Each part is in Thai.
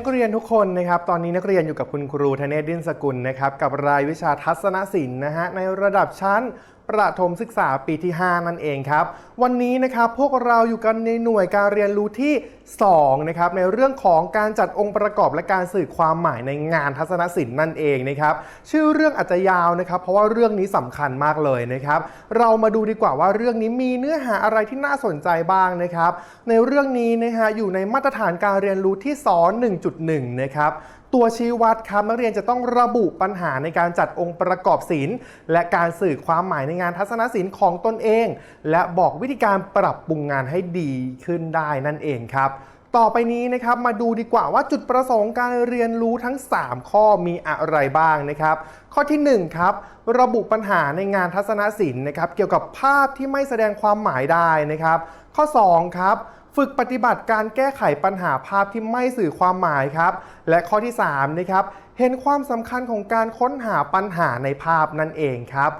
นักเรียนทุกคนนะครับ ตอนนี้นักเรียนอยู่กับคุณครูธเนศดินสกุลนะครับ กับรายวิชาทัศนศิลป์นะฮะในระดับชั้น ประถมศึกษาปีที่ 5 นั่นเองครับ วันนี้นะครับพวกเราอยู่กันในหน่วยการเรียนรู้ที่2นะครับในเรื่องของการจัดองค์ประกอบและการสื่อความหมายในงานทัศนศิลป์นั่นเองนะครับชื่อเรื่องอาจจะยาวนะครับเพราะว่าเรื่องนี้สำคัญมากเลยนะครับเรามาดูดีกว่าว่าเรื่องนี้มีเนื้อหาอะไรที่น่าสนใจบ้างนะครับในเรื่องนี้นะฮะอยู่ในมาตรฐานการเรียนรู้ที่สอน1.1 นะครับ ตัวชี้วัดครับนักเรียนจะต้องระบุปัญหาในการจัดองค์ประกอบศิลป์และการสื่อความหมายในงานทัศนศิลป์ของตนเอง และบอกวิธีการปรับปรุงงานให้ดีขึ้นได้นั่นเองครับ ต่อไปนี้นะครับมาดูดีกว่าว่าจุดประสงค์การเรียนรู้ทั้ง 3 ข้อมีอะไรบ้างนะครับ ข้อทีหนึ่1ครับระบุปัญหาในงานทัศนศิลป์นะครับ เกี่ยวกับภาพที่ไม่แสดงความหมายได้นะครับ ข้อ 2 ครับ ฝึกปฏิบัติการแก้ไขปัญหาภาพที่ไม่สื่อความหมายครับ และข้อที่3นะครับเห็นความสำคัญของการค้นหาปัญหาในภาพนั่นเองครับ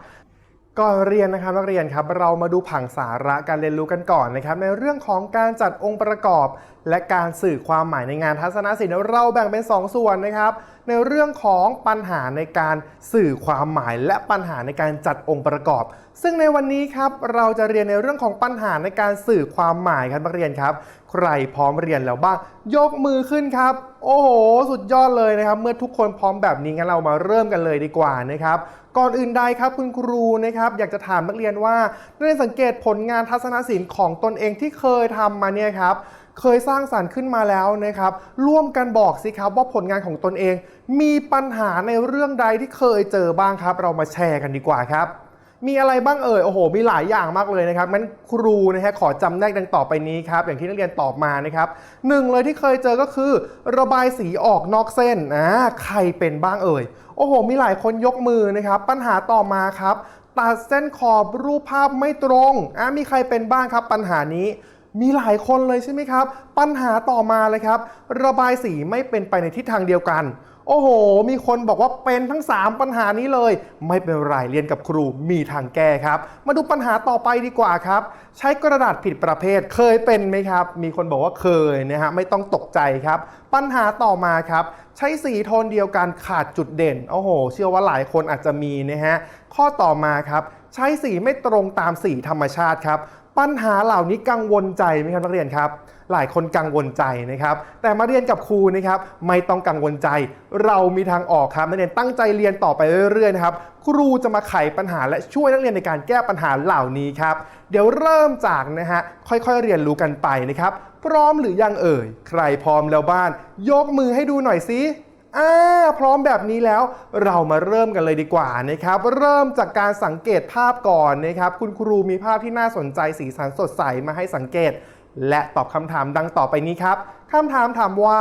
ก่อนเรียนนะครับนักเรียนครับเรามาดูผังสาระการเรียนรู้กันก่อนนะครับในเรื่องของการจัดองค์ประกอบ และการสื่อความหมายในงานทัศนศิลป์เราแบ่งเป็น 2 ส่วนนะครับในเรื่องของปัญหาในการสื่อความหมาย และปัญหาในการจัดองค์ประกอบ ซึ่งในวันนี้ครับเราจะเรียนในเรื่องของปัญหาในการสื่อความหมายครับนักเรียนครับ ใครพร้อมเรียนแล้วบ้าง ยกมือขึ้นครับ โอ้โห สุดยอดเลยนะครับ เมื่อทุกคนพร้อมแบบนี้งั้นเรามาเริ่มกันเลยดีกว่านะครับก่อนอื่นใดครับคุณครูนะครับอยากจะถามนักเรียนว่าได้สังเกตผลงานทัศนศิลป์ของตนเองที่เคยทำมาเนี่ยครับเคยสร้างสารรค์ขึ้นมาแล้วนะครับ ร่วมกันบอกสิครับว่าผลงานของตนเอง มีปัญหาในเรื่องใดที่เคยเจอบ้างครับ เรามาแชร์กันดีกว่าครับ มีอะไรบ้างเอ่ย โอ้โห มีหลายอย่างมากเลยนะครับ งั้นครูนะฮะขอจำแนกดังต่อไปนี้ครับ อย่างที่นักเรียนตอบมานะครับหนึ่งเลยที่เคยเจอก็คือ ระบายสีออกนอกเส้นอ่าใครเป็นบ้างเอ่ย โอ้โห มีหลายคนยกมือนะครับ ปัญหาต่อมาครับ ตัดเส้นขอบรูปภาพไม่ตรงอ่ามีใครเป็นบ้างครับ ปัญหานี้มีหลายคนเลยใช่ไหมครับ ปัญหาต่อมาเลยครับ ระบายสีไม่เป็นไปในทิศทางเดียวกัน โอ้โห มีคนบอกว่าเป็นทั้ง 3 ปัญหานี้เลย ไม่เป็นไรเรียนกับครูมีทางแก้ครับ มาดูปัญหาต่อไปดีกว่าครับ ใช้กระดาษผิดประเภทเคยเป็นไหมครับ มีคนบอกว่าเคยนะฮะไม่ต้องตกใจครับ ปัญหาต่อมาครับ ใช้สีโทนเดียวกันขาดจุดเด่น โอ้โห เชื่อว่าหลายคนอาจจะมีนะฮะข้อต่อมาครับ ใช้สีไม่ตรงตามสีธรรมชาติครับ ปัญหาเหล่านี้กังวลใจไหมครับนักเรียนครับ หลายคนกังวลใจนะครับ แต่มาเรียนกับครูนะครับ ไม่ต้องกังวลใจ เรามีทางออกครับนักเรียนตั้งใจเรียนต่อไปเรื่อยๆนะครับ ครูจะมาไขปัญหาและช่วยนักเรียนในการแก้ปัญหาเหล่านี้ครับ เดี๋ยวเริ่มจากนะฮะค่อยๆเรียนรู้กันไปนะครับ พร้อมหรือยังเอ่ย ใครพร้อมแล้วบ้าน ยกมือให้ดูหน่อยสิอ่าพร้อมแบบนี้แล้วเรามาเริ่มกันเลยดีกว่านะครับ เริ่มจากการสังเกตภาพก่อนนะครับ คุณครูมีภาพที่น่าสนใจสีสันสดใสมาให้สังเกต และตอบคำถามดังต่อไปนี้ครับคำถามถามว่า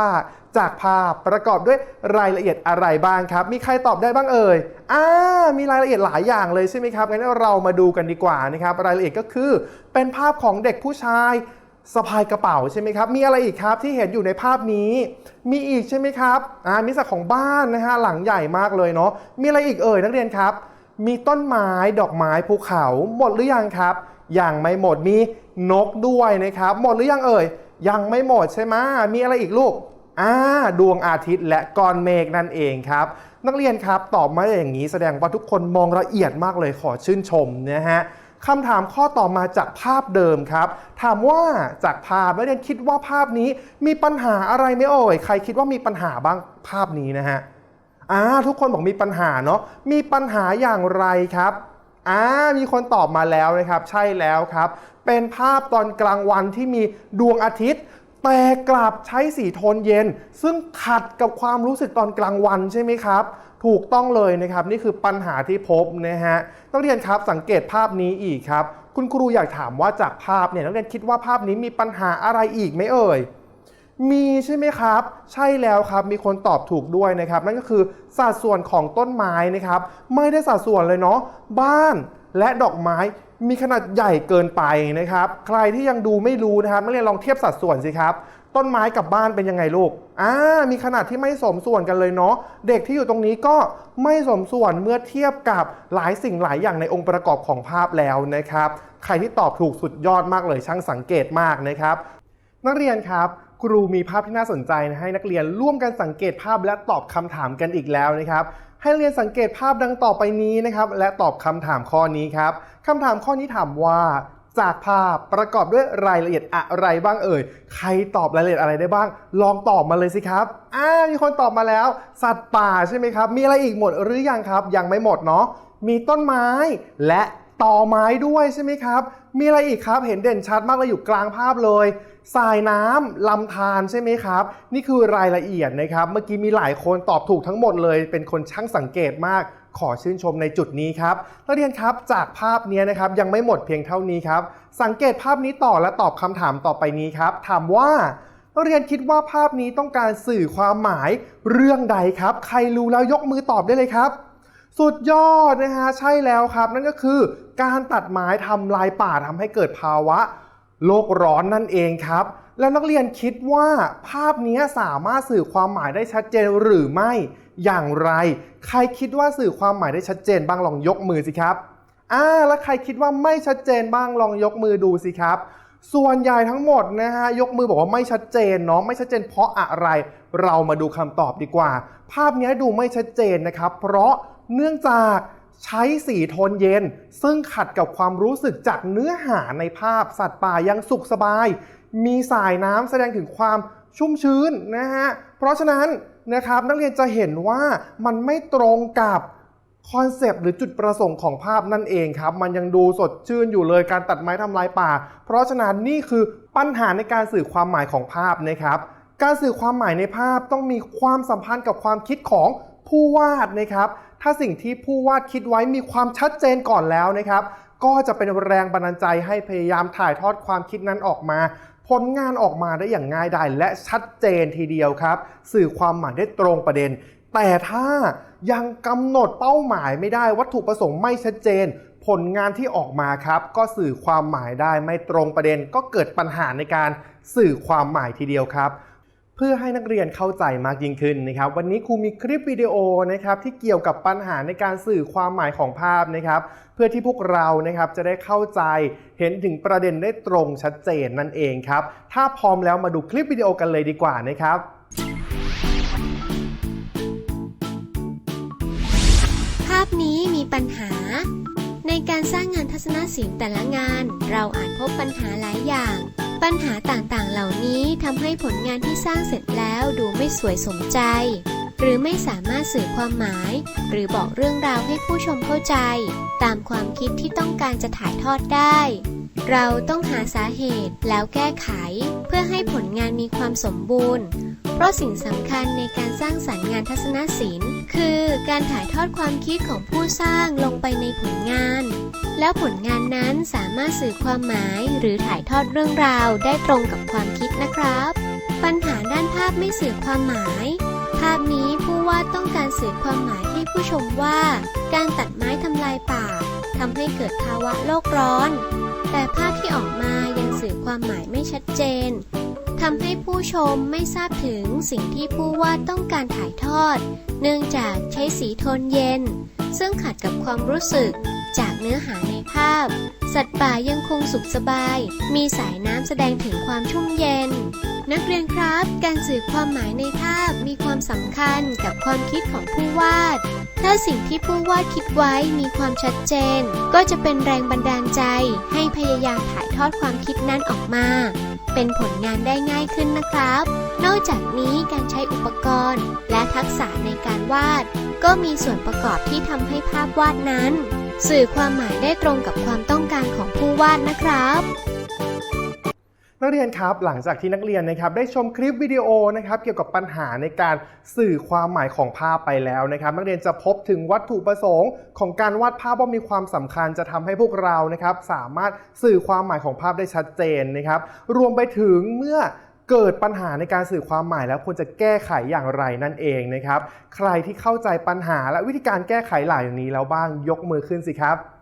จากภาพประกอบด้วยรายละเอียดอะไรบ้างครับ มีใครตอบได้บ้างเอ่ยอ่ามีรายละเอียดหลายอย่างเลยใช่ไหมครับงั้นเรามาดูกันดีกว่านะครับ รายละเอียดก็คือเป็นภาพของเด็กผู้ชายสะพายกระเป๋าใช่ไหมครับ มีอะไรอีกครับที่เห็นอยู่ในภาพนี้ มีอีกใช่ไหมครับอ่ามีสักของบ้านนะฮะหลังใหญ่มากเลยเนาะ มีอะไรอีกเอ่ยนักเรียนครับ มีต้นไม้ดอกไม้ภูเขาหมดหรือยังครับ ยังไม่หมดมีนกด้วยนะครับ หมดหรือยังเอ่ย ยังไม่หมดใช่ไหมมีอะไรอีกลูกอ่าดวงอาทิตย์และก้อนเมฆนั่นเองครับ นักเรียนครับตอบมาอย่างนี้แสดงว่าทุกคนมองละเอียดมากเลยขอชื่นชมนะฮะคำถามข้อต่อมาจากภาพเดิมครับ ถามว่าจากภาพนักเรียนคิดว่าภาพนี้มีปัญหาอะไรไหมเอ่ยใครคิดว่ามีปัญหาบ้างภาพนี้นะฮะอ่าทุกคนบอกมีปัญหาเนาะมีปัญหาอย่างไรครับ อ่ามีคนตอบมาแล้วนะครับ ใช่แล้วครับ เป็นภาพตอนกลางวันที่มีดวงอาทิตย์ แต่กลับใช้สีโทนเย็น ซึ่งขัดกับความรู้สึกตอนกลางวันใช่ไหมครับ ถูกต้องเลยนะครับ นี่คือปัญหาที่พบนะฮะนักเรียนครับสังเกตภาพนี้อีกครับ คุณครูอยากถามว่าจากภาพเนี่ยนักเรียนคิดว่าภาพนี้มีปัญหาอะไรอีกไหมเอ่ย มีใช่ไหมครับ ใช่แล้วครับมีคนตอบถูกด้วยนะครับ นั่นก็คือสัดส่วนของต้นไม้นะครับ ไม่ได้สัดส่วนเลยเนาะบ้านและดอกไม้มีขนาดใหญ่เกินไปนะครับ ใครที่ยังดูไม่รู้นะครับนักเรียนลองเทียบสัดส่วนสิครับ ต้นไม้กับบ้านเป็นยังไงลูกอ่ามีขนาดที่ไม่สมส่วนกันเลยเนาะเด็กที่อยู่ตรงนี้ก็ไม่สมส่วนเมื่อเทียบกับหลายสิ่งหลายอย่างในองค์ประกอบของภาพแล้วนะครับ ใครที่ตอบถูกสุดยอดมากเลยช่างสังเกตมากนะครับ นักเรียนครับ ครูมีภาพที่น่าสนใจให้นักเรียนร่วมกันสังเกตภาพและตอบคำถามกันอีกแล้วนะครับ ให้นักเรียนสังเกตภาพดังต่อไปนี้นะครับ และตอบคำถามข้อนี้ครับคำถามข้อนี้ถามว่าจากภาพประกอบด้วยรายละเอียดอะไรบ้างเอ่ย ใครตอบรายละเอียดอะไรได้บ้าง ลองตอบมาเลยสิครับ อ่า มีคนตอบมาแล้ว สัตว์ป่าใช่ไหมครับ มีอะไรอีกหมดหรือยังครับ ยังไม่หมดเนาะ มีต้นไม้และ ต่อไม้ด้วยใช่ไหมครับ มีอะไรอีกครับ เห็นเด่นชัดมากเลยอยู่กลางภาพเลยสายน้ำลำธารใช่ไหมครับ นี่คือรายละเอียดนะครับ เมื่อกี้มีหลายคนตอบถูกทั้งหมดเลย เป็นคนช่างสังเกตมาก ขอชื่นชมในจุดนี้ครับนักเรียนครับจากภาพนี้นะครับยังไม่หมดเพียงเท่านี้ครับ สังเกตภาพนี้ต่อและตอบคำถามต่อไปนี้ครับ ถามว่านักเรียนคิดว่าภาพนี้ต้องการสื่อความหมายเรื่องใดครับ ใครรู้แล้วยกมือตอบได้เลยครับ สุดยอดนะฮะใช่แล้วครับ นั่นก็คือการตัดไม้ทำลายป่าทำให้เกิดภาวะโลกร้อนนั่นเองครับ แล้วนักเรียนคิดว่าภาพนี้สามารถสื่อความหมายได้ชัดเจนหรือไม่อย่างไร ใครคิดว่าสื่อความหมายได้ชัดเจนบ้างลองยกมือสิครับอ่าแล้วใครคิดว่าไม่ชัดเจนบ้างลองยกมือดูสิครับ ส่วนใหญ่ทั้งหมดนะฮะยกมือบอกว่าไม่ชัดเจนเนาะไม่ชัดเจนเพราะอะไร เรามาดูคำตอบดีกว่า ภาพนี้ดูไม่ชัดเจนนะครับ เพราะ เนื่องจากใช้สีโทนเย็น ซึ่งขัดกับความรู้สึกจากเนื้อหาในภาพสัตว์ป่ายังสุขสบาย มีสายน้ำแสดงถึงความชุ่มชื้นนะฮะ เพราะฉะนั้นนะครับนักเรียนจะเห็นว่ามันไม่ตรงกับคอนเซปต์หรือจุดประสงค์ของภาพนั่นเองครับ มันยังดูสดชื่นอยู่เลยการตัดไม้ทำลายป่า เพราะฉะนั้นนี่คือปัญหาในการสื่อความหมายของภาพนะครับ การสื่อความหมายในภาพต้องมีความสัมพันธ์กับความคิดของผู้วาดนะครับ ถ้าสิ่งที่ผู้วาดคิดไว้มีความชัดเจนก่อนแล้วนะครับ ก็จะเป็นแรงบันดาลใจให้พยายามถ่ายทอดความคิดนั้นออกมา ผลงานออกมาได้อย่างง่ายดายและชัดเจนทีเดียวครับ สื่อความหมายได้ตรงประเด็น แต่ถ้ายังกำหนดเป้าหมายไม่ได้วัตถุประสงค์ไม่ชัดเจน ผลงานที่ออกมาครับ ก็สื่อความหมายได้ไม่ตรงประเด็น ก็เกิดปัญหาในการสื่อความหมายทีเดียวครับ พื่อให้นักเรียนเข้าใจมากยิ่งขึ้นนะครับ วันนี้ครูมีคลิปวิดีโอนะครับที่เกี่ยวกับปัญหาในการสื่อความหมายของภาพนะครับ เพื่อที่พวกเรานะครับจะได้เข้าใจเห็นถึงประเด็นได้ตรงชัดเจนนั่นเองครับ ถ้าพร้อมแล้วมาดูคลิปวิดีโอกันเลยดีกว่านะครับภาพนี้มีปัญหา ในการสร้างงานทัศนศิลป์แต่ละงาน เราอาจพบปัญหาหลายอย่าง ปัญหาต่างๆ เหล่านี้ทำให้ผลงานที่สร้างเสร็จแล้วดูไม่สวยสมใจ หรือไม่สามารถสื่อความหมาย หรือบอกเรื่องราวให้ผู้ชมเข้าใจ ตามความคิดที่ต้องการจะถ่ายทอดได้ เราต้องหาสาเหตุแล้วแก้ไข เพื่อให้ผลงานมีความสมบูรณ์ ราะสิ่งสำคัญในการสร้างสรรค์งานทัศนศิลป์ คือการถ่ายทอดความคิดของผู้สร้างลงไปในผลงาน แล้วผลงานนั้นสามารถสื่อความหมายหรือถ่ายทอดเรื่องราวได้ตรงกับความคิดนะครับ ปัญหาด้านภาพไม่สื่อความหมาย ภาพนี้ผู้วาดต้องการสื่อความหมายให้ผู้ชมว่า การตัดไม้ทำลายป่าทำให้เกิดภาวะโลกร้อน แต่ภาพที่ออกมายังสื่อความหมายไม่ชัดเจน ทำให้ผู้ชมไม่ทราบถึงสิ่งที่ผู้วาดต้องการถ่ายทอด เนื่องจากใช้สีโทนเย็น ซึ่งขัดกับความรู้สึกจากเนื้อหาในภาพ สัตว์ป่ายังคงสุขสบาย มีสายน้ำแสดงถึงความชุ่มเย็น นักเรียนครับ การสื่อความหมายในภาพมีความสำคัญกับความคิดของผู้วาด ถ้าสิ่งที่ผู้วาดคิดไว้มีความชัดเจน ก็จะเป็นแรงบันดาลใจให้พยายามถ่ายทอดความคิดนั้นออกมา เป็นผลงานได้ง่ายขึ้นนะครับ นอกจากนี้การใช้อุปกรณ์ และทักษะในการวาด ก็มีส่วนประกอบที่ทำให้ภาพวาดนั้น สื่อความหมายได้ตรงกับความต้องการของผู้วาดนะครับ นักเรียนครับหลังจากที่นักเรียนนะครับได้ชมคลิปวิดีโอนะครับเกี่ยวกับปัญหาในการสื่อความหมายของภาพไปแล้วนะครับนักเรียนจะพบถึงวัตถุประสงค์ ของการวาดภาพว่ามีความสำคัญจะทำให้พวกเรานะครับสามารถสื่อความหมายของภาพได้ชัดเจนนะครับรวมไปถึงเมื่อเกิดปัญหาในการสื่อความหมายแล้วควรจะแก้ไขอย่างไรนั่นเองนะครับใครที่เข้าใจปัญหาและวิธีการแก้ไขหลายอย่างนี้แล้วบ้างยกมือขึ้นสิครับ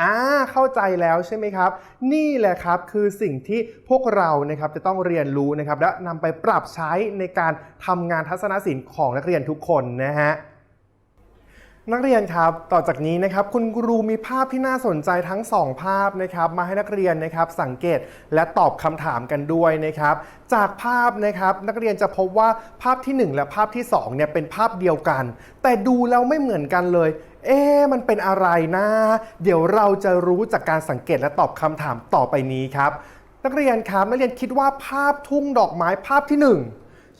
อ่าเข้าใจแล้วใช่ไหมครับ นี่แหละครับคือสิ่งที่พวกเรานะครับจะต้องเรียนรู้นะครับและนำไปปรับใช้ในการทำงานทัศนศิลป์ของนักเรียนทุกคนนะฮะ นักเรียนครับ ต่อจากนี้นะครับ คุณครูมีภาพที่น่าสนใจทั้ง 2 ภาพนะครับ มาให้นักเรียนนะครับสังเกตและตอบคำถามกันด้วยนะครับ จากภาพนะครับนักเรียนจะพบว่าภาพทีหนึ่1 และภาพที่2เนี่ยเป็นภาพเดียวกัน แต่ดูแล้วไม่เหมือนกันเลย เอ๊มันเป็นอะไรนะ เดี๋ยวเราจะรู้จากการสังเกตและตอบคำถามต่อไปนี้ครับ นักเรียนครับนักเรียนคิดว่าภาพทุ่งดอกไม้ภาพที่หนึ่ง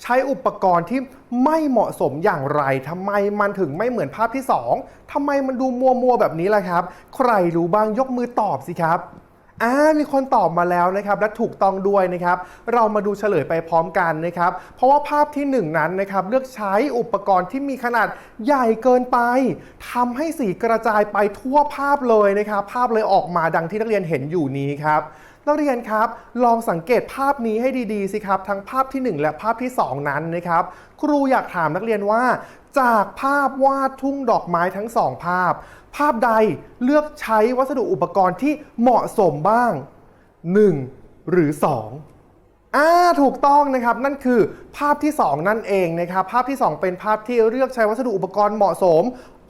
ใช้อุปกรณ์ที่ไม่เหมาะสมอย่างไรทำไมมันถึงไม่เหมือนภาพที่ 2ทำไมมันดูมัวมัวๆแบบนี้ล่ะครับ ใครรู้บ้างยกมือตอบสิครับอ่ามีคนตอบมาแล้วนะครับและถูกต้องด้วยนะครับเรามาดูเฉลยไปพร้อมกันนะครับเพราะว่าภาพที่ 1 นั้นนะครับเลือกใช้อุปกรณ์ที่มีขนาดใหญ่เกินไปทำให้สีกระจายไปทั่วภาพเลยนะครับภาพเลยออกมาดังที่นักเรียนเห็นอยู่นี้ครับ นักเรียนครับ ลองสังเกตภาพนี้ให้ดีๆสิครับ ทั้งภาพทีหนึ่1 และภาพที่ 2 นั้นนะครับ ครูอยากถามนักเรียนว่า จากภาพวาดทุ่งดอกไม้ทั้งสองภาพ ภาพใดเลือกใช้วัสดุอุปกรณ์ที่เหมาะสมบ้าง 1 หรือ 2อ่าถูกต้องนะครับนั่นคือภาพที่ 2 นั่นเองนะครับภาพที่ 2 เป็นภาพที่เลือกใช้วัสดุอุปกรณ์เหมาะสม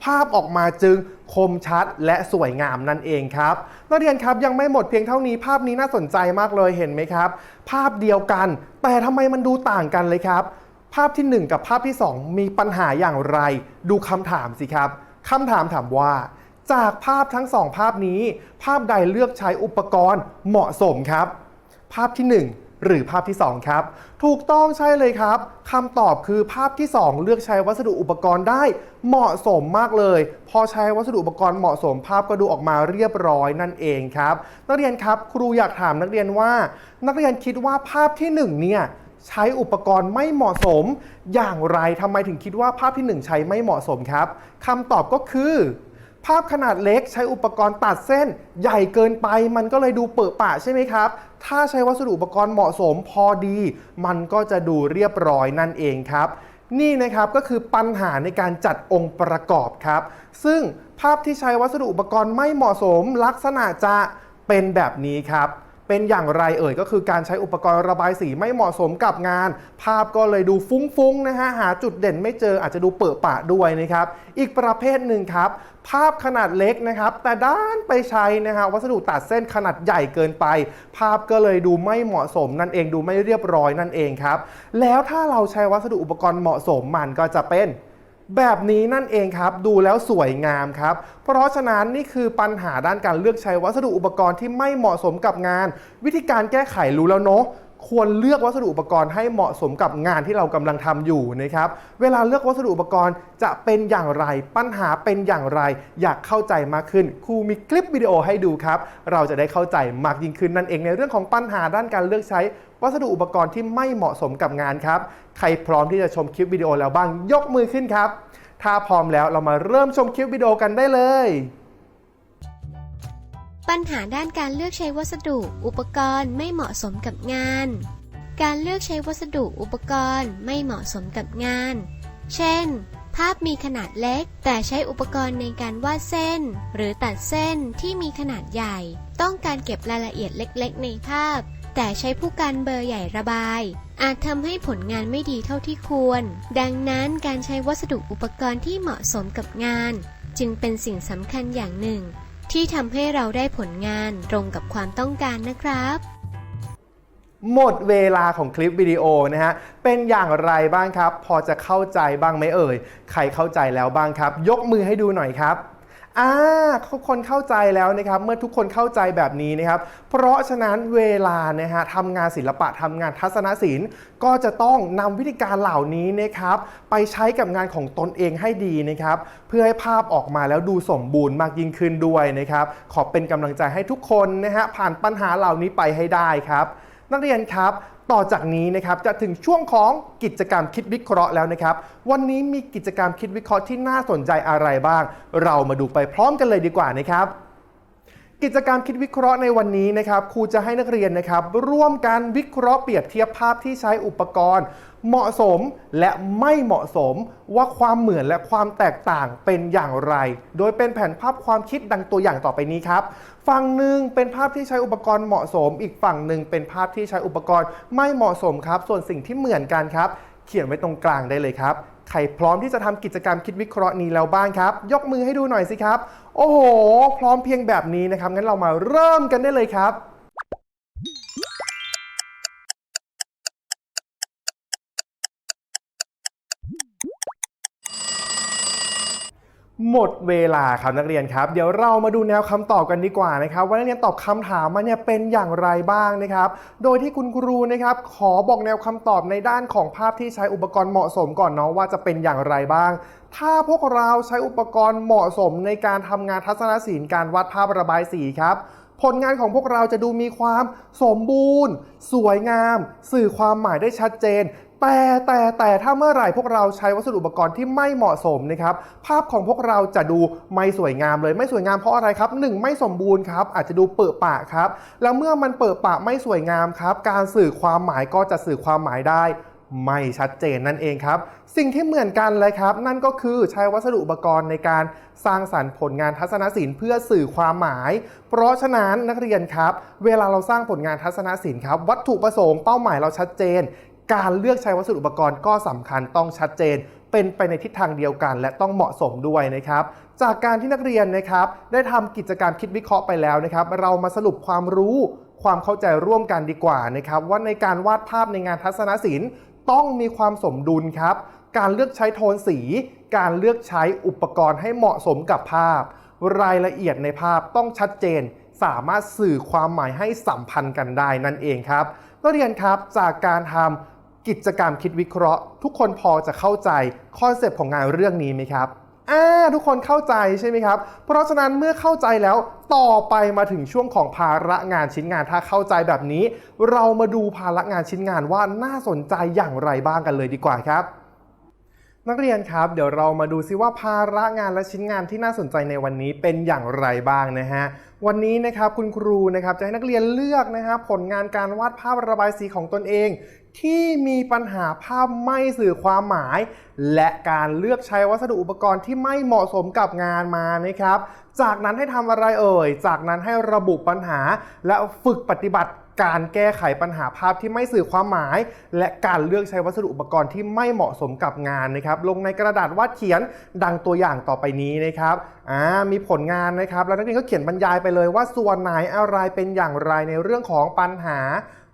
ภาพออกมาจึงคมชัดและสวยงามนั่นเองครับนักเรียนครับยังไม่หมดเพียงเท่านี้ภาพนี้น่าสนใจมากเลยเห็นไหมครับ ภาพเดียวกัน แต่ทำไมมันดูต่างกันเลยครับ ภาพทีหนึ่1 กับภาพที่ 2 มีปัญหาอย่างไร ดูคำถามสิครับคำถามถามว่า จากภาพทั้งสองภาพนี้ ภาพใดเลือกใช้อุปกรณ์เหมาะสมครับ ภาพที่ 1 หรือภาพที่ 2 ครับ ถูกต้องใช่เลยครับคำตอบคือภาพที่ 2 เลือกใช้วัสดุอุปกรณ์ได้เหมาะสมมากเลย พอใช้วัสดุอุปกรณ์เหมาะสมภาพก็ดูออกมาเรียบร้อยนั่นเองครับ นักเรียนครับครูอยากถามนักเรียนว่า นักเรียนคิดว่าภาพที่1เนี่ยใช้อุปกรณ์ไม่เหมาะสม อย่างไรทำไมถึงคิดว่าภาพที่ 1 ใช้ไม่เหมาะสมครับคำตอบก็คือ ภาพขนาดเล็กใช้อุปกรณ์ตัดเส้นใหญ่เกินไปมันก็เลยดูเปอะปะใช่ไหมครับ ถ้าใช้วัสดุอุปกรณ์เหมาะสมพอดี มันก็จะดูเรียบร้อยนั่นเองครับ นี่นะครับก็คือปัญหาในการจัดองค์ประกอบครับ ซึ่งภาพที่ใช้วัสดุอุปกรณ์ไม่เหมาะสมลักษณะจะเป็นแบบนี้ครับ เป็นอย่างไรเอ่ยก็คือการใช้อุปกรณ์ระบายสีไม่เหมาะสมกับงาน ภาพก็เลยดูฟุ้งๆนะฮะหาจุดเด่นไม่เจออาจจะดูเปอะปะด้วยนะครับ อีกประเภทหนึ่งครับภาพขนาดเล็กนะครับ แต่ด้านไปใช้นะฮะวัสดุตัดเส้นขนาดใหญ่เกินไป ภาพก็เลยดูไม่เหมาะสมนั่นเองดูไม่เรียบร้อยนั่นเองครับ แล้วถ้าเราใช้วัสดุอุปกรณ์เหมาะสมมันก็จะเป็น แบบนี้นั่นเองครับ ดูแล้วสวยงามครับ เพราะฉะนั้นนี่คือปัญหาด้านการเลือกใช้วัสดุอุปกรณ์ที่ไม่เหมาะสมกับงาน วิธีการแก้ไขรู้แล้วเนาะ ควรเลือกวัสดุอุปกรณ์ให้เหมาะสมกับงานที่เรากำลังทำอยู่นะครับ เวลาเลือกวัสดุอุปกรณ์จะเป็นอย่างไร ปัญหาเป็นอย่างไร อยากเข้าใจมากขึ้น ครูมีคลิปวิดีโอให้ดูครับ เราจะได้เข้าใจมากยิ่งขึ้นนั่นเองในเรื่องของปัญหาด้านการเลือกใช้วัสดุอุปกรณ์ที่ไม่เหมาะสมกับงานครับ ใครพร้อมที่จะชมคลิปวิดีโอแล้วบ้างยกมือขึ้นครับ ถ้าพร้อมแล้วเรามาเริ่มชมคลิปวิดีโอกันได้เลย ปัญหาด้านการเลือกใช้วัสดุ อุปกรณ์ไม่เหมาะสมกับงาน การเลือกใช้วัสดุอุปกรณ์ไม่เหมาะสมกับงาน เช่น ภาพมีขนาดเล็ก แต่ใช้อุปกรณ์ในการวาดเส้น หรือตัดเส้นที่มีขนาดใหญ่ ต้องการเก็บรายละเอียดเล็กๆ ในภาพ แต่ใช้ผู้กันเบอร์ใหญ่ระบาย อาจทำให้ผลงานไม่ดีเท่าที่ควร ดังนั้นการใช้วัสดุอุปกรณ์ที่เหมาะสมกับงาน จึงเป็นสิ่งสำคัญอย่างหนึ่ง ที่ทำให้เราได้ผลงานตรงกับความต้องการนะครับ หมดเวลาของคลิปวิดีโอนะฮะ เป็นอย่างไรบ้างครับ พอจะเข้าใจบ้างไหมเอ่ย ใครเข้าใจแล้วบ้างครับ ยกมือให้ดูหน่อยครับ อ่าทุกคนเข้าใจแล้วนะครับ เมื่อทุกคนเข้าใจแบบนี้นะครับ เพราะฉะนั้นเวลานะฮะทำงานศิลปะทำงานทัศนศิลป์ ก็จะต้องนำวิธีการเหล่านี้นะครับ ไปใช้กับงานของตนเองให้ดีนะครับ เพื่อให้ภาพออกมาแล้วดูสมบูรณ์มากยิ่งขึ้นด้วยนะครับ ขอเป็นกำลังใจให้ทุกคนนะฮะผ่านปัญหาเหล่านี้ไปให้ได้ครับ นักเรียนครับ ต่อจากนี้นะครับจะถึงช่วงของกิจกรรมคิดวิเคราะห์แล้วนะครับ วันนี้มีกิจกรรมคิดวิเคราะห์ที่น่าสนใจอะไรบ้าง เรามาดูไปพร้อมกันเลยดีกว่านะครับ กิจกรรมคิดวิเคราะห์ในวันนี้นะครับครูจะให้นักเรียนนะครับ ร่วมกันวิเคราะห์เปรียบเทียบภาพที่ใช้อุปกรณ์ เหมาะสมและไม่เหมาะสมว่าความเหมือนและความแตกต่างเป็นอย่างไร โดยเป็นแผนภาพความคิดดังตัวอย่างต่อไปนี้ครับ ฝั่งหนึ่งเป็นภาพที่ใช้อุปกรณ์เหมาะสม อีกฝั่งหนึ่งเป็นภาพที่ใช้อุปกรณ์ไม่เหมาะสมครับ ส่วนสิ่งที่เหมือนกันครับ เขียนไว้ตรงกลางได้เลยครับ ใครพร้อมที่จะทำกิจกรรมคิดวิเคราะห์นี้แล้วบ้างครับ ยกมือให้ดูหน่อยสิครับ โอ้โห พร้อมเพียงแบบนี้นะครับงั้นเรามาเริ่มกันได้เลยครับ หมดเวลาครับนักเรียนครับ เดี๋ยวเรามาดูแนวคำตอบกันดีกว่านะครับว่านักเรียนตอบคำถามมาเนี่ยเป็นอย่างไรบ้างนะครับ โดยที่คุณครูนะครับขอบอกแนวคำตอบในด้านของภาพที่ใช้อุปกรณ์เหมาะสมก่อนเนาะว่าจะเป็นอย่างไรบ้าง ถ้าพวกเราใช้อุปกรณ์เหมาะสมในการทำงานทัศนศิลป์การวาดภาพระบายสีครับผลงานของพวกเราจะดูมีความสมบูรณ์ สวยงาม สื่อความหมายได้ชัดเจน แต่แต่แต่ถ้าเมื่อไหร่พวกเราใช้วัสดุอุปกรณ์ที่ไม่เหมาะสมนะครับภาพของพวกเราจะดูไม่สวยงามเลย ไม่สวยงามเพราะอะไรครับหนึ่งไม่สมบูรณ์ครับอาจจะดูเปิดปะครับแล้วเมื่อมันเปิดปะไม่สวยงามครับ การสื่อความหมายก็จะสื่อความหมายได้ไม่ชัดเจนนั่นเองครับ สิ่งที่เหมือนกันเลยครับ นั่นก็คือใช้วัสดุอุปกรณ์ในการสร้างสรรค์ผลงานทัศนศิลป์เพื่อสื่อความหมาย เพราะฉะนั้นนักเรียนครับ เวลาเราสร้างผลงานทัศนศิลป์ครับ วัตถุประสงค์เป้าหมายเราชัดเจน การเลือกใช้วัสดุอุปกรณ์ก็สำคัญต้องชัดเจน เป็นไปในทิศทางเดียวกัน และต้องเหมาะสมด้วยนะครับ จากการที่นักเรียนนะครับได้ทำกิจกรรมคิดวิเคราะห์ไปแล้วนะครับ เรามาสรุปความรู้ความเข้าใจร่วมกันดีกว่านะครับ ว่าในการวาดภาพในงานทัศนศิลป์ต้องมีความสมดุลครับ การเลือกใช้โทนสี การเลือกใช้อุปกรณ์ให้เหมาะสมกับภาพ รายละเอียดในภาพต้องชัดเจน สามารถสื่อความหมายให้สัมพันธ์กันได้นั่นเองครับนักเรียนครับจากการทำ กิจกรรมคิดวิเคราะห์ ทุกคนพอจะเข้าใจคอนเซปต์ของงานเรื่องนี้ไหมครับอ่าทุกคนเข้าใจใช่ไหมครับ เพราะฉะนั้นเมื่อเข้าใจแล้วต่อไปมาถึงช่วงของภาระงานชิ้นงานถ้าเข้าใจแบบนี้ เรามาดูภาระงานชิ้นงานว่าน่าสนใจอย่างไรบ้างกันเลยดีกว่าครับ นักเรียนครับ เดี๋ยวเรามาดูซิว่าภาระงานและชิ้นงานที่น่าสนใจในวันนี้เป็นอย่างไรบ้างนะฮะ วันนี้นะครับคุณครูนะครับจะให้นักเรียนเลือกนะครับผลงานการวาดภาพระบายสีของตนเอง ที่มีปัญหาภาพไม่สื่อความหมาย และการเลือกใช้วัสดุอุปกรณ์ที่ไม่เหมาะสมกับงานมานะครับ จากนั้นให้ทำอะไรเอ่ย จากนั้นให้ระบุปัญหาและฝึกปฏิบัติ การแก้ไขปัญหาภาพที่ไม่สื่อความหมาย และการเลือกใช้วัสดุอุปกรณ์ที่ไม่เหมาะสมกับงานนะครับ ลงในกระดาษวาดเขียนดังตัวอย่างต่อไปนี้นะครับอ่ามีผลงานนะครับ แล้วนักเรียนก็เขียนบรรยายไปเลยว่าส่วนไหนอะไรเป็นอย่างไรในเรื่องของปัญหา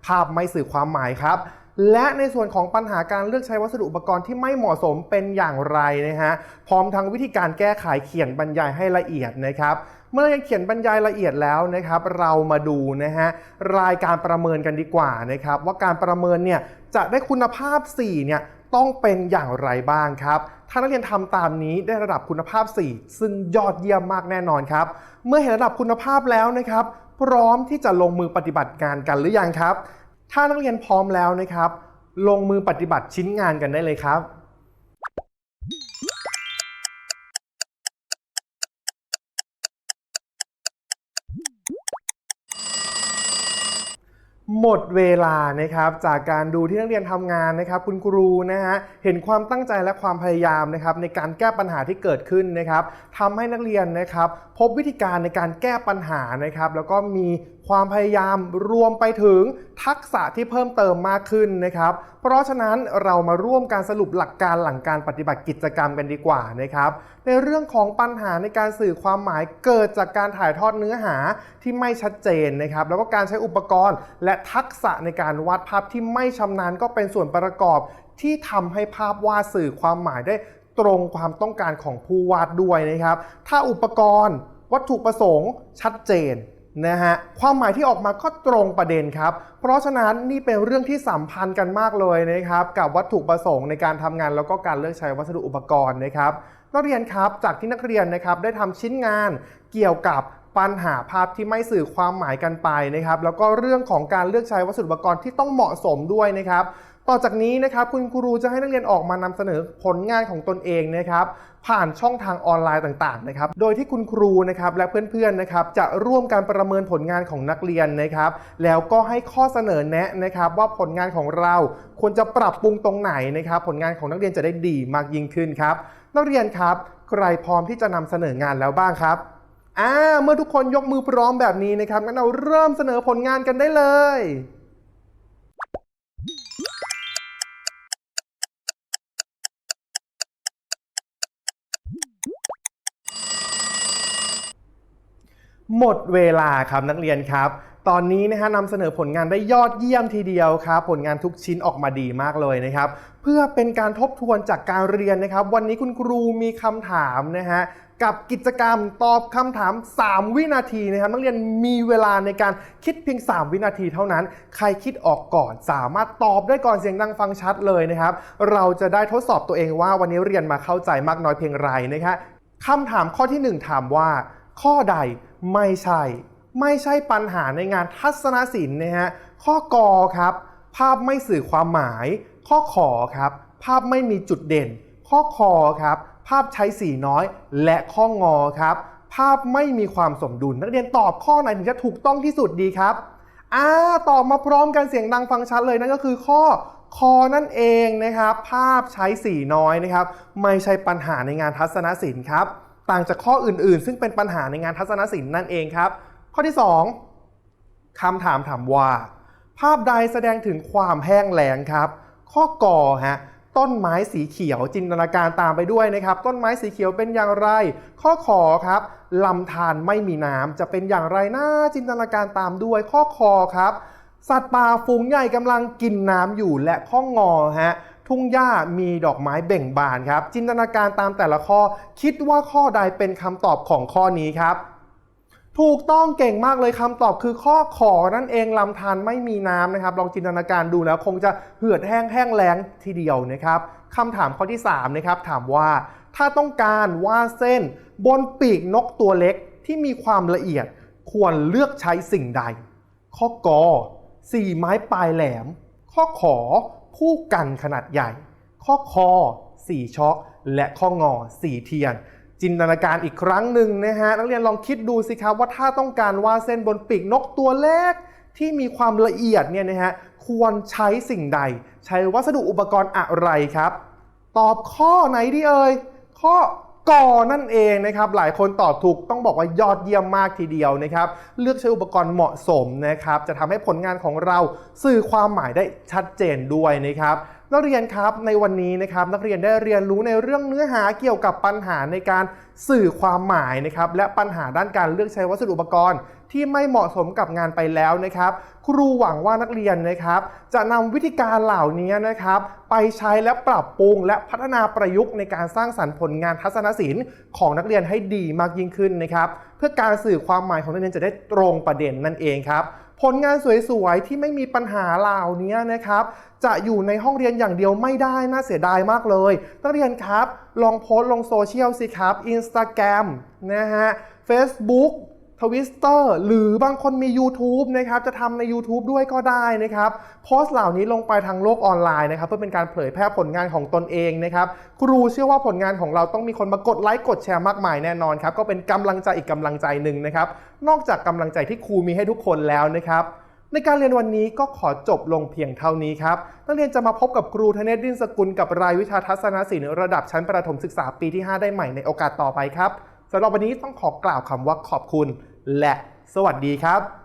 ภาพไม่สื่อความหมายครับ และในส่วนของปัญหาการเลือกใช้วัสดุอุปกรณ์ที่ไม่เหมาะสมเป็นอย่างไรนะฮะพร้อมทั้งวิธีการแก้ไขเขียนบรรยายให้ละเอียดนะครับเมื่อเราเขียนบรรยายละเอียดแล้วนะครับ เรามาดูนะฮะรายการประเมินกันดีกว่านะครับ ว่าการประเมินเนี่ยจะได้คุณภาพ 4 เนี่ยต้องเป็นอย่างไรบ้างครับ ถ้านักเรียนทำตามนี้ได้ระดับคุณภาพ 4 ซึ่งยอดเยี่ยมมากแน่นอนครับ เมื่อเห็นระดับคุณภาพแล้วนะครับ พร้อมที่จะลงมือปฏิบัติงานกันหรือยังครับ ถ้านักเรียนพร้อมแล้วนะครับ ลงมือปฏิบัติชิ้นงานกันได้เลยครับหมดเวลานะครับจากการดูที่นักเรียนทำงานนะครับ คุณครูนะฮะเห็นความตั้งใจและความพยายามนะครับในการแก้ปัญหาที่เกิดขึ้นนะครับทำให้นักเรียนนะครับ พบวิธีการในการแก้ปัญหานะครับ แล้วก็มี ความพยายามรวมไปถึงทักษะที่เพิ่มเติมมากขึ้นนะครับ เพราะฉะนั้นเรามาร่วมการสรุปหลักการหลังการปฏิบัติกิจกรรมกันดีกว่านะครับ ในเรื่องของปัญหาในการสื่อความหมายเกิดจากการถ่ายทอดเนื้อหาที่ไม่ชัดเจนนะครับ แล้วก็การใช้อุปกรณ์ และทักษะในการวาดภาพที่ไม่ชำนาญก็เป็นส่วนประกอบ ที่ทำให้ภาพวาดสื่อความหมายได้ตรงความต้องการของผู้วาดด้วยนะครับ ถ้าอุปกรณ์ วัตถุประสงค์ชัดเจน นะฮะความหมายที่ออกมาก็ตรงประเด็นครับ เพราะฉะนั้นนี่เป็นเรื่องที่สัมพันธ์กันมากเลยนะครับกับวัตถุประสงค์ในการทำงานแล้วก็การเลือกใช้วัสดุอุปกรณ์นะครับนักเรียนครับจากที่นักเรียนนะครับได้ทำชิ้นงานเกี่ยวกับปัญหาภาพที่ไม่สื่อความหมายกันไปนะครับแล้วก็เรื่องของการเลือกใช้วัสดุอุปกรณ์ที่ต้องเหมาะสมด้วยนะครับ ต่อจากนี้นะครับคุณครูจะให้นักเรียนออกมานำเสนอผลงานของตนเองนะครับผ่านช่องทางออนไลน์ต่างๆนะครับ โดยที่คุณครูนะครับและเพื่อนๆนะครับจะร่วมการประเมินผลงานของนักเรียนนะครับ แล้วก็ให้ข้อเสนอแนะนะครับ ว่าผลงานของเราควรจะปรับปรุงตรงไหนนะครับ ผลงานของนักเรียนจะได้ดีมากยิ่งขึ้นครับ นักเรียนครับใครพร้อมที่จะนำเสนองานแล้วบ้างครับอ่าเมื่อทุกคนยกมือพร้อมแบบนี้นะครับงั้นเราเริ่มเสนอผลงานกันได้เลย หมดเวลาครับนักเรียนครับ ตอนนี้นะฮะนำเสนอผลงานได้ยอดเยี่ยมทีเดียวครับ ผลงานทุกชิ้นออกมาดีมากเลยนะครับ เพื่อเป็นการทบทวนจากการเรียนนะครับ วันนี้คุณครูมีคำถามนะฮะกับกิจกรรมตอบคำถาม 3 วินาทีนะครับ นักเรียนมีเวลาในการคิดเพียง 3 วินาทีเท่านั้น ใครคิดออกก่อน สามารถตอบได้ก่อนเสียงดังฟังชัดเลยนะครับ เราจะได้ทดสอบตัวเองว่าวันนี้เรียนมาเข้าใจมากน้อยเพียงไรนะครับคำถามข้อทีหนึ่1 ถามว่า ข้อใด ไม่ใช่ ไม่ใช่ปัญหาในงานทัศนศิลป์นะฮะข้อกอครับ ภาพไม่สื่อความหมาย ข้อขอครับ ภาพไม่มีจุดเด่น ข้อคอครับ ภาพใช้สีน้อย และข้องอครับ ภาพไม่มีความสมดุลนักเรียนตอบข้อไหนถึงจะถูกต้องที่สุดดีครับอ่าตอบมาพร้อมกันเสียงดังฟังชัดเลยนั่นก็คือข้อคอนั่นเองนะครับ ภาพใช้สีน้อยนะครับ ไม่ใช่ปัญหาในงานทัศนศิลป์ครับ ต่างจากข้ออื่นๆ ซึ่งเป็นปัญหาในงานทัศนศิลป์นั่นเองครับ ข้อที่ 2คำถามถามว่า ภาพใดแสดงถึงความแห้งแล้งครับ ข้อกอฮะต้นไม้สีเขียวจินตนาการตามไปด้วยนะครับ ต้นไม้สีเขียวเป็นอย่างไร ข้อขอครับลำธารไม่มีน้ำจะเป็นอย่างไรนะจินตนาการตามด้วย ข้อคอครับ สัตว์ป่าฝูงใหญ่กำลังกินน้ำอยู่และข้องอฮะ ทุ่งหญ้ามีดอกไม้เบ่งบานครับ จินตนาการตามแต่ละข้อ คิดว่าข้อใดเป็นคำตอบของข้อนี้ครับถูกต้องเก่งมากเลยคำตอบคือข้อขอนั่นเองลำธารไม่มีน้ำนะครับลองจินตนาการดูแล้วคงจะเหือดแห้งแห้งแล้งทีเดียวนะครับคำถามข้อที่3นะครับถามว่า ถ้าต้องการวาดเส้น บนปีกนกตัวเล็กที่มีความละเอียดควรเลือกใช้สิ่งใด ข้อกอสี่ไม้ปลายแหลม ข้อขอ คู่กันขนาดใหญ่ ข้อคอสี่ช็อคและข้องอสี่เทียน จินตนาการอีกครั้งหนึ่งนะฮะนักเรียนลองคิดดูสิครับว่าถ้าต้องการวาดเส้นบนปีกนกตัวเล็กที่มีความละเอียดเนี่ยนะฮะควรใช้สิ่งใด ใช้วัสดุอุปกรณ์อะไรครับ ตอบข้อไหนดีเอ่ยข้อ กอนั่นเองนะครับหลายคนตอบถูกต้องบอกว่ายอดเยี่ยมมากทีเดียวนะครับเลือกใช้อุปกรณ์เหมาะสมนะครับจะทำให้ผลงานของเราสื่อความหมายได้ชัดเจนด้วยนะครับนักเรียนครับในวันนี้นะครับนักเรียนได้เรียนรู้ในเรื่องเนื้อหาเกี่ยวกับปัญหาในการสื่อความหมายนะครับและปัญหาด้านการเลือกใช้วัสดุอุปกรณ์ ที่ไม่เหมาะสมกับงานไปแล้วนะครับ ครูหวังว่านักเรียนนะครับ จะนำวิธีการเหล่านี้นะครับ ไปใช้และปรับปรุง และพัฒนาประยุกต์ในการสร้างสรรค์ผลงานทัศนศิลป์ของนักเรียนให้ดีมากยิ่งขึ้นนะครับ เพื่อการสื่อความหมายของนักเรียนจะได้ตรงประเด็นนั่นเองครับผลงานสวยๆ ที่ไม่มีปัญหาเหล่านี้นะครับ จะอยู่ในห้องเรียนอย่างเดียวไม่ได้ น่าเสียดายมากเลยนักเรียนครับ ลองโพสต์ลงโซเชียลสิครับ Instagram นะฮะ Facebook ทวิสเตอร์หรือบางคนมี YouTube นะครับจะทำใน YouTube ด้วยก็ได้นะครับโพสต์เหล่านี้ลงไปทางโลกออนไลน์นะครับเพื่อเป็นการเผยแพร่ผลงานของตนเองนะครับครูเชื่อว่าผลงานของเราต้องมีคนมากดไลค์กดแชร์มากมายแน่นอนครับก็เป็นกำลังใจอีกกำลังใจหนึ่งนะครับนอกจากกำลังใจที่ครูมีให้ทุกคนแล้วนะครับในการเรียนวันนี้ก็ขอจบลงเพียงเท่านี้ครับ นักเรียนจะมาพบกับครูธเนศดินสกุลกับรายวิชาทัศนศิลป์ระดับชั้นประถมศึกษาปีที่ 5 ได้ใหม่ในโอกาสต่อไปครับ สำหรับวันนี้ต้องขอกล่าวคำว่าขอบคุณ และสวัสดีครับ